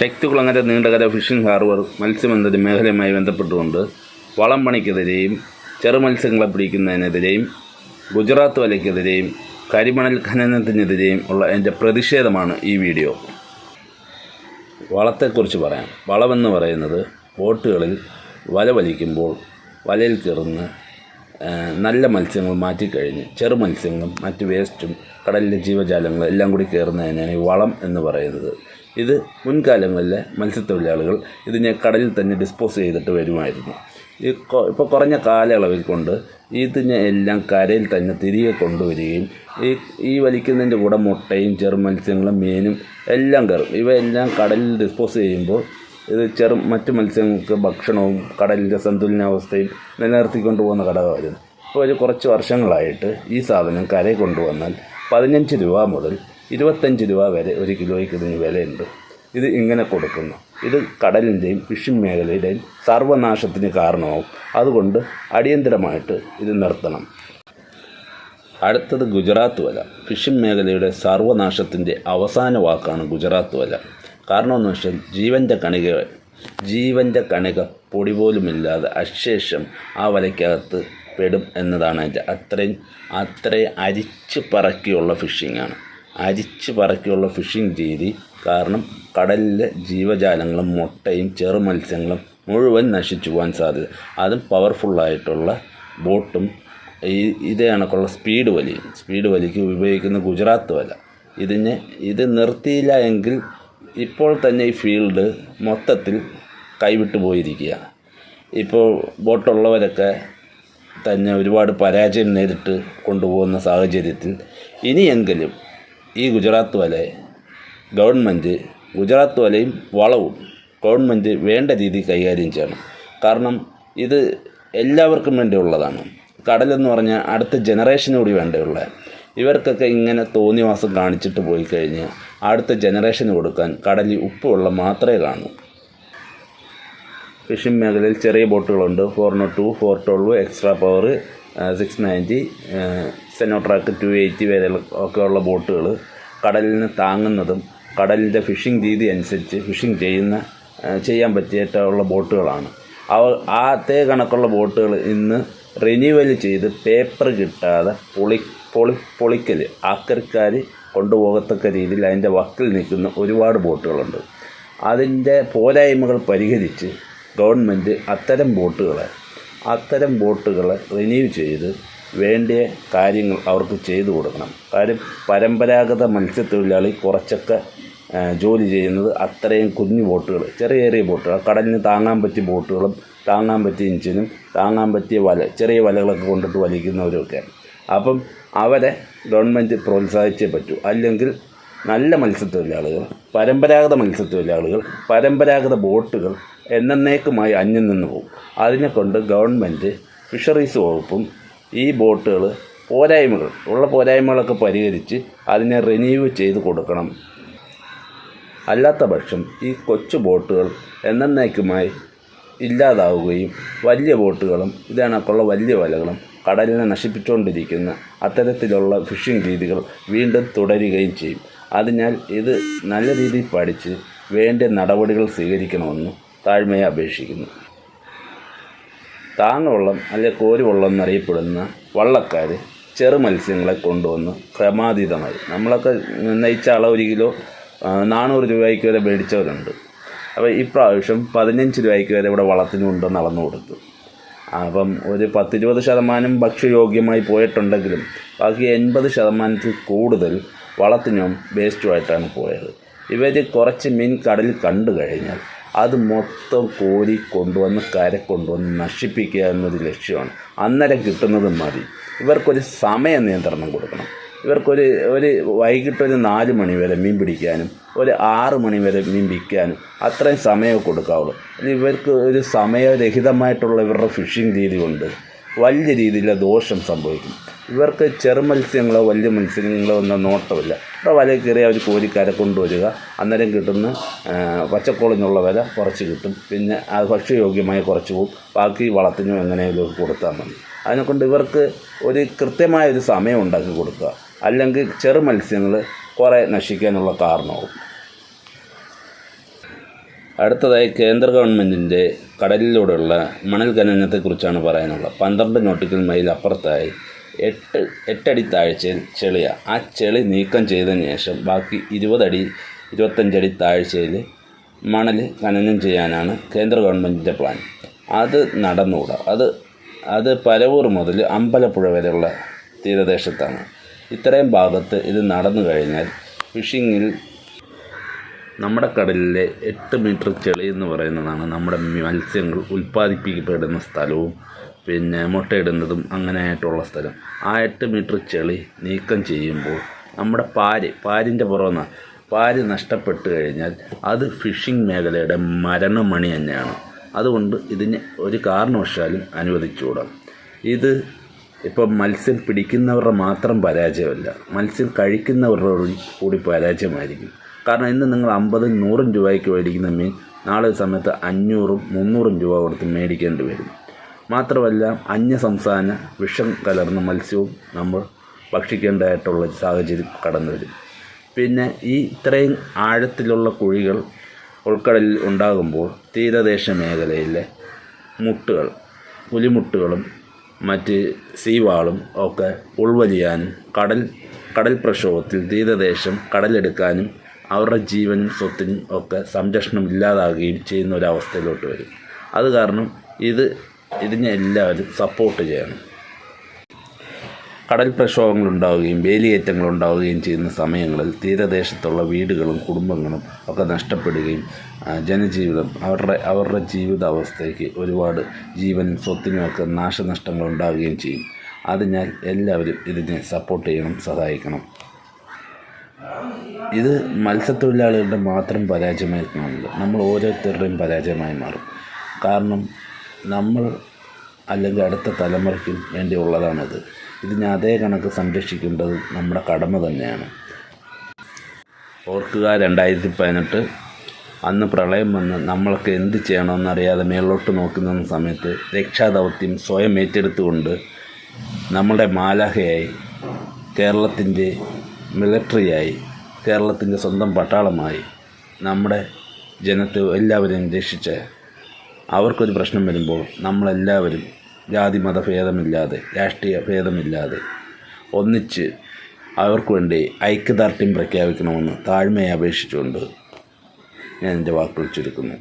Sakthikulangara Neendakara phishing harbour മത്സ്യബന്ധന മേഖലയുമായി ബന്ധപ്പെട്ടുകൊണ്ട് വളം പണിക്കെതിരെയും ചെറുമത്സ്യങ്ങളെ പിടിക്കുന്നതിനെതിരെയും ഗുജറാത്ത് വലയ്ക്കെതിരെയും കരിമണൽ ഖനനത്തിനെതിരെയും ഉള്ള എന്റെ പ്രതിഷേധമാണ് ഈ വീഡിയോ. വളത്തെക്കുറിച്ച് പറയാം. വളമെന്ന് പറയുന്നത് ബോട്ടുകളിൽ വല വലിക്കുമ്പോൾ വലയിൽ കയറുന്ന നല്ല മത്സ്യങ്ങൾ മാറ്റിക്കഴിഞ്ഞ് ചെറു മത്സ്യങ്ങളും മറ്റ് വേസ്റ്റും കടലിലെ ജീവജാലങ്ങളും എല്ലാം കൂടി കയറുന്നതിനാണ് ഈ വളം എന്ന് പറയുന്നത്. ഇത് മുൻകാലങ്ങളിലെ മത്സ്യത്തൊഴിലാളികൾ ഇതിനെ കടലിൽ തന്നെ ഡിസ്പോസ് ചെയ്തിട്ട് വരുമായിരുന്നു. ഈ ഇപ്പോൾ കുറഞ്ഞ കാലയളവിൽ കൊണ്ട് ഇതിനെ എല്ലാം കരയിൽ തന്നെ തിരികെ കൊണ്ടുവരികയും ഈ ഈ വലിക്കുന്നതിന്റെ കൂടെ മുട്ടയും ചെറു മത്സ്യങ്ങളും മീനും എല്ലാം കയറും. ഇവയെല്ലാം കടലിൽ ഡിസ്പോസ് ചെയ്യുമ്പോൾ ഇത് ചെറു മറ്റു മത്സ്യങ്ങൾക്ക് ഭക്ഷണവും കടലിന്റെ സന്തുലനാവസ്ഥയും നിലനിർത്തിക്കൊണ്ടു പോകുന്ന ഘടകമായിരുന്നു. ഇപ്പോൾ ഒരു കുറച്ച് വർഷങ്ങളായിട്ട് ഈ സാധനം കരയിൽ കൊണ്ടുവന്നാൽ പതിനഞ്ച് രൂപ മുതൽ ഇരുപത്തഞ്ച് രൂപ വരെ ഒരു കിലോയ്ക്ക് ഇതിന് വിലയുണ്ട്. ഇത് ഇങ്ങനെ കൊടുക്കുന്നു. ഇത് കടലിന്റെയും ഫിഷിംഗ് മേഖലയുടെയും സർവനാശത്തിന് കാരണമാവും. അതുകൊണ്ട് അടിയന്തരമായിട്ട് ഇത് നിർത്തണം. അടുത്തത് ഗുജറാത്ത് വല. ഫിഷിംഗ് മേഖലയുടെ സർവനാശത്തിന്റെ അവസാന വാക്കാണ് ഗുജറാത്ത് വല. കാരണമെന്ന് വെച്ചാൽ ജീവന്റെ കണിക ജീവന്റെ കണിക പൊടി പോലുമില്ലാതെ അശേഷം ആ വലയ്ക്കകത്ത് പെടും എന്നതാണ് അതിന്റെ അത്രയും അത്രയും അരിച്ച് പറക്കിയുള്ള ഫിഷിങ്ങാണ് അരിച്ച് പറക്കിയുള്ള ഫിഷിംഗ് രീതി കാരണം കടലിലെ ജീവജാലങ്ങളും മുട്ടയും ചെറു മത്സ്യങ്ങളും മുഴുവൻ നശിച്ചു പോകാൻ സാധ്യത. അതും പവർഫുള്ളായിട്ടുള്ള ബോട്ടും ഈ ഇതേ കണക്കുള്ള സ്പീഡ് വലിയും. സ്പീഡ് വലിക്ക് ഉപയോഗിക്കുന്ന ഗുജറാത്ത് വല. ഇതിനെ ഇത് നിർത്തിയില്ല എങ്കിൽ ഇപ്പോൾ തന്നെ ഈ ഫീൽഡ് മൊത്തത്തിൽ കൈവിട്ടു പോയിരിക്കുക. ഇപ്പോൾ ബോട്ടുള്ളവരൊക്കെ തന്നെ ഒരുപാട് പരാജയം നേരിട്ട് കൊണ്ടുപോകുന്ന സാഹചര്യത്തിൽ ഇനിയെങ്കിലും ഈ ഗുജറാത്ത് വലയെ ഗവൺമെന്റ് ഗുജറാത്ത് വലയും വളവും ഗവൺമെന്റ് വേണ്ട രീതിയിൽ കൈകാര്യം ചെയ്യണം. കാരണം ഇത് എല്ലാവർക്കും വേണ്ടിയുള്ളതാണ്. കടലെന്ന് പറഞ്ഞാൽ അടുത്ത ജനറേഷന് വേണ്ടിയുള്ള. ഇവർക്കൊക്കെ ഇങ്ങനെ തോന്നിവാസം കാണിച്ചിട്ട് പോയി കഴിഞ്ഞാൽ അടുത്ത ജനറേഷന് കൊടുക്കാൻ കടലിൽ ഉപ്പുവെള്ളം മാത്രമേ കാണൂ. ഫിഷിംഗ് മേഖലയിൽ ചെറിയ ബോട്ടുകളുണ്ട്. Four nought two four twelve extra power six ninety സെനോട്രാക്ക് two eighty വരെ ഒക്കെയുള്ള ബോട്ടുകൾ കടലിന് താങ്ങുന്നതും കടലിന്റെ ഫിഷിംഗ് രീതി അനുസരിച്ച് ഫിഷിംഗ് ചെയ്യുന്ന ചെയ്യാൻ പറ്റിയിട്ടുള്ള ബോട്ടുകളാണ്. അവ ആ അതേ കണക്കുള്ള ബോട്ടുകൾ ഇന്ന് റിന്യൂവൽ ചെയ്ത് പേപ്പർ കിട്ടാതെ പൊളി പൊളി പൊളിക്കൽ ആക്രിക്കാർ കൊണ്ടുപോകത്തക്ക രീതിയിൽ അതിന്റെ വക്കിൽ നിൽക്കുന്ന ഒരുപാട് ബോട്ടുകളുണ്ട്. അതിന്റെ പോരായ്മകൾ പരിഹരിച്ച് ഗവൺമെന്റ് അത്തരം ബോട്ടുകളെ അത്തരം ബോട്ടുകളെ റിന്യൂ ചെയ്ത് വേണ്ടിയ കാര്യങ്ങൾ അവർക്ക് ചെയ്തു കൊടുക്കണം. കാര്യം പരമ്പരാഗത മത്സ്യത്തൊഴിലാളി കുറച്ചൊക്കെ ജോലി ചെയ്യുന്നത് അത്രയും കുഞ്ഞു ബോട്ടുകൾ ചെറിയ ചെറിയ ബോട്ടുകൾ കടലിന് താങ്ങാൻ പറ്റിയ ബോട്ടുകളും താങ്ങാൻ പറ്റിയ ഇഞ്ചിനും താങ്ങാൻ പറ്റിയ വല ചെറിയ വലകളൊക്കെ കൊണ്ടിട്ട് വലിക്കുന്നവരൊക്കെ അപ്പം അവരെ ഗവൺമെന്റ് പ്രോത്സാഹിച്ചേ പറ്റൂ. അല്ലെങ്കിൽ നല്ല മത്സ്യത്തൊഴിലാളികൾ പരമ്പരാഗത മത്സ്യത്തൊഴിലാളികൾ പരമ്പരാഗത ബോട്ടുകൾ എന്നേക്കുമായി അന്യം നിന്ന് പോകും. അതിനെ കൊണ്ട് ഗവൺമെന്റ് ഫിഷറീസ് വകുപ്പും ഈ ബോട്ടുകൾ പോരായ്മകൾ ഉള്ള പോരായ്മകളൊക്കെ പരിഹരിച്ച് അതിനെ റിന്യൂ ചെയ്ത് കൊടുക്കണം. അല്ലാത്ത പക്ഷം ഈ കൊച്ചു ബോട്ടുകൾ എന്നേക്കുമായി ഇല്ലാതാവുകയും വലിയ ബോട്ടുകളും ഇതേണക്കുള്ള വലിയ വലകളും കടലിനെ നശിപ്പിച്ചുകൊണ്ടിരിക്കുന്ന അത്തരത്തിലുള്ള ഫിഷിംഗ് രീതികൾ വീണ്ടും തുടരുകയും ചെയ്യും. അതിനാൽ ഇത് നല്ല രീതിയിൽ പഠിച്ച് വേണ്ട നടപടികൾ സ്വീകരിക്കണമെന്ന് താഴ്മയെ അപേക്ഷിക്കുന്നു. താങ്ങവള്ളം അല്ലെ കോരുവള്ളം എന്നറിയപ്പെടുന്ന വള്ളക്കാർ ചെറു മത്സ്യങ്ങളെ കൊണ്ടുവന്ന് ക്രമാതീതമായി നമ്മളൊക്കെ നയിച്ച അളവ് ഒരു കിലോ നാനൂറ് രൂപയ്ക്ക് വരെ മേടിച്ചവരുണ്ട്. അപ്പോൾ ഇപ്രാവശ്യം പതിനഞ്ച് രൂപയ്ക്ക് വരെ ഇവിടെ വളത്തിന് കൊണ്ടുവന്ന് അളന്നു കൊടുത്തു അപ്പം ഒരു പത്തിരുപത് ശതമാനം ഭക്ഷ്യയോഗ്യമായി പോയിട്ടുണ്ടെങ്കിലും ബാക്കി എൺപത് ശതമാനത്തിൽ കൂടുതൽ വളത്തിനും വേസ്റ്റുമായിട്ടാണ് പോയത്. ഇവർ കുറച്ച് മീൻ കടലിൽ കണ്ടു കഴിഞ്ഞാൽ അത് മൊത്തം കോരി കൊണ്ടുവന്ന് കര കൊണ്ടുവന്ന് നശിപ്പിക്കുക എന്നൊരു ലക്ഷ്യമാണ്. അന്നേരം കിട്ടുന്നത് മതി. ഇവർക്കൊരു സമയ നിയന്ത്രണം കൊടുക്കണം. ഇവർക്കൊരു ഒരു വൈകിട്ടൊരു നാല് മണി വരെ മീൻ പിടിക്കാനും ഒരു ആറ് മണി വരെ മീൻ വിൽക്കാനും അത്രയും സമയമേ കൊടുക്കാവുള്ളൂ. ഇവർക്ക് ഒരു സമയരഹിതമായിട്ടുള്ള ഇവരുടെ ഫിഷിംഗ് രീതി കൊണ്ട് വലിയ രീതിയിലെ ദോഷം സംഭവിക്കും. ഇവർക്ക് ചെറു മത്സ്യങ്ങളോ വലിയ മത്സ്യങ്ങളോ ഒന്നും നോട്ടമില്ല. ഇവിടെ വല കയറി അവർ കോരിക്കര കൊണ്ടുവരിക. അന്നേരം കിട്ടുന്ന പച്ചക്കോളിനുള്ള വില കുറച്ച് കിട്ടും. പിന്നെ അത് ഭക്ഷ്യയോഗ്യമായി കുറച്ച് പോകും ബാക്കി വളത്തിനും എങ്ങനെയെങ്കിലും കൊടുത്താൽ മതി. അതിനെക്കൊണ്ട് ഇവർക്ക് ഒരു കൃത്യമായ ഒരു സമയം ഉണ്ടാക്കി കൊടുക്കുക. അല്ലെങ്കിൽ ചെറു മത്സ്യങ്ങൾ കുറേ നശിക്കാനുള്ള കാരണവും. അടുത്തതായി കേന്ദ്ര ഗവൺമെന്റിന്റെ കടലിലൂടെയുള്ള മണൽ ഖനനത്തെക്കുറിച്ചാണ് പറയാനുള്ളത്. പന്ത്രണ്ട് നോട്ടിക്കൽ മൈൽ അപ്പുറത്തായി എട്ട് എട്ടടി താഴ്ചയിൽ ചെളിയ. ആ ചെളി നീക്കം ചെയ്തതിന് ശേഷം ബാക്കി ഇരുപതടി ഇരുപത്തഞ്ചടി താഴ്ചയിൽ മണൽ ഖനനം ചെയ്യാനാണ് കേന്ദ്ര ഗവൺമെന്റിന്റെ പ്ലാൻ. അത് നടന്നുകൂടാ. അത് അത് പരവൂർ മുതൽ അമ്പലപ്പുഴ വരെയുള്ള തീരദേശത്താണ്. ഇത്രയും ഭാഗത്ത് ഇത് നടന്നു കഴിഞ്ഞാൽ ഫിഷിങ്ങിൽ നമ്മുടെ കടലിലെ എട്ട് മീറ്റർ ചെളി എന്ന് പറയുന്നതാണ് നമ്മുടെ മത്സ്യങ്ങൾ ഉൽപ്പാദിപ്പിക്കപ്പെടുന്ന സ്ഥലവും പിന്നെ മുട്ടയിടുന്നതും അങ്ങനെയായിട്ടുള്ള സ്ഥലം. ആ എട്ട് മീറ്റർ ചെളി നീക്കം ചെയ്യുമ്പോൾ നമ്മുടെ പാര് പാരിന്റെ പുറമെ പാര് നഷ്ടപ്പെട്ട് കഴിഞ്ഞാൽ അത് ഫിഷിംഗ് മേഖലയുടെ മരണമണി തന്നെയാണ്. അതുകൊണ്ട് ഇതിന് ഒരു കാരണവശാലും അനുവദിച്ചുകൂടാം. ഇത് ഇപ്പം മത്സ്യം പിടിക്കുന്നവരുടെ മാത്രം പരാജയമല്ല മത്സ്യം കഴിക്കുന്നവരുടെ കൂടി പരാജയമായിരിക്കും. കാരണം ഇന്ന് നിങ്ങൾ അമ്പതും നൂറും രൂപയ്ക്ക് മേടിക്കുന്ന മീൻ നാളെ സമയത്ത് അഞ്ഞൂറും മുന്നൂറും രൂപ കൊടുത്ത് മേടിക്കേണ്ടി വരും. മാത്രമല്ല അന്യ സംസ്ഥാന വിഷം കലർന്ന മത്സ്യവും നമ്മൾ ഭക്ഷിക്കേണ്ടതായിട്ടുള്ള സാഹചര്യം കടന്നു വരും. പിന്നെ ഈ ഇത്രയും ആഴത്തിലുള്ള കുഴികൾ ഉൾക്കടലിൽ ഉണ്ടാകുമ്പോൾ തീരദേശ മേഖലയിലെ മുട്ടുകൾ പുലിമുട്ടുകളും മറ്റ് സീവാളും ഒക്കെ ഉൾവലിയാനും കടൽ കടൽ പ്രക്ഷോഭത്തിൽ തീരദേശം കടലെടുക്കാനും അവരുടെ ജീവനും സ്വത്തിനും ഒക്കെ സംരക്ഷണം ഇല്ലാതാകുകയും ചെയ്യുന്ന ഒരവസ്ഥയിലോട്ട് വരും. അത് കാരണം ഇത് ഇതിനെ എല്ലാവരും സപ്പോർട്ട് ചെയ്യണം. കടൽ വേലിയേറ്റങ്ങൾ ഉണ്ടാവുകയും ചെയ്യുന്ന സമയങ്ങളിൽ തീരദേശത്തുള്ള വീടുകളും കുടുംബങ്ങളും ഒക്കെ നഷ്ടപ്പെടുകയും ജനജീവിതം അവരുടെ അവരുടെ ജീവിതാവസ്ഥയ്ക്ക് ഒരുപാട് ജീവൻ സ്വത്തിനുമൊക്കെ നാശനഷ്ടങ്ങൾ ഉണ്ടാവുകയും ചെയ്യും. അതിനാൽ എല്ലാവരും ഇതിനെ സപ്പോർട്ട് ചെയ്യണം സഹായിക്കണം. ഇത് മത്സ്യത്തൊഴിലാളികളുടെ മാത്രം പരാജയമായി കാണുന്നത് നമ്മൾ ഓരോരുത്തരുടെയും പരാജയമായി മാറും. കാരണം നമ്മൾ അല്ലെങ്കിൽ അടുത്ത തലമുറയ്ക്കും വേണ്ടിയുള്ളതാണിത്. ഇതിനെ അതേ കണക്ക് സംരക്ഷിക്കേണ്ടത് നമ്മുടെ കടമ തന്നെയാണ്. ഓർക്കുക രണ്ടായിരത്തി പതിനെട്ട് അന്ന് പ്രളയം വന്ന് നമ്മൾക്ക് എന്ത് ചെയ്യണമെന്നറിയാതെ മേളോട്ട് നോക്കി നിന്ന സമയത്ത് രക്ഷാദൗത്യം സ്വയം ഏറ്റെടുത്തുകൊണ്ട് നമ്മുടെ മാലാഹയായി കേരളത്തിന്റെ മിലിറ്ററിയായി കേരളത്തിന്റെ സ്വന്തം പട്ടാളമായി നമ്മുടെ ജനത്തെ എല്ലാവരെയും രക്ഷിച്ച് അവർക്കൊരു പ്രശ്നം വരുമ്പോൾ നമ്മളെല്ലാവരും ജാതി മതഭേദമില്ലാതെ രാഷ്ട്രീയ ഭേദമില്ലാതെ ഒന്നിച്ച് അവർക്ക് വേണ്ടി ഐക്യദാർഢ്യം പ്രഖ്യാപിക്കണമെന്ന് താഴ്മയെ അപേക്ഷിച്ചുകൊണ്ട് ഞാൻ എന്റെ വാക്കുകൾ ചുരുക്കുന്നു.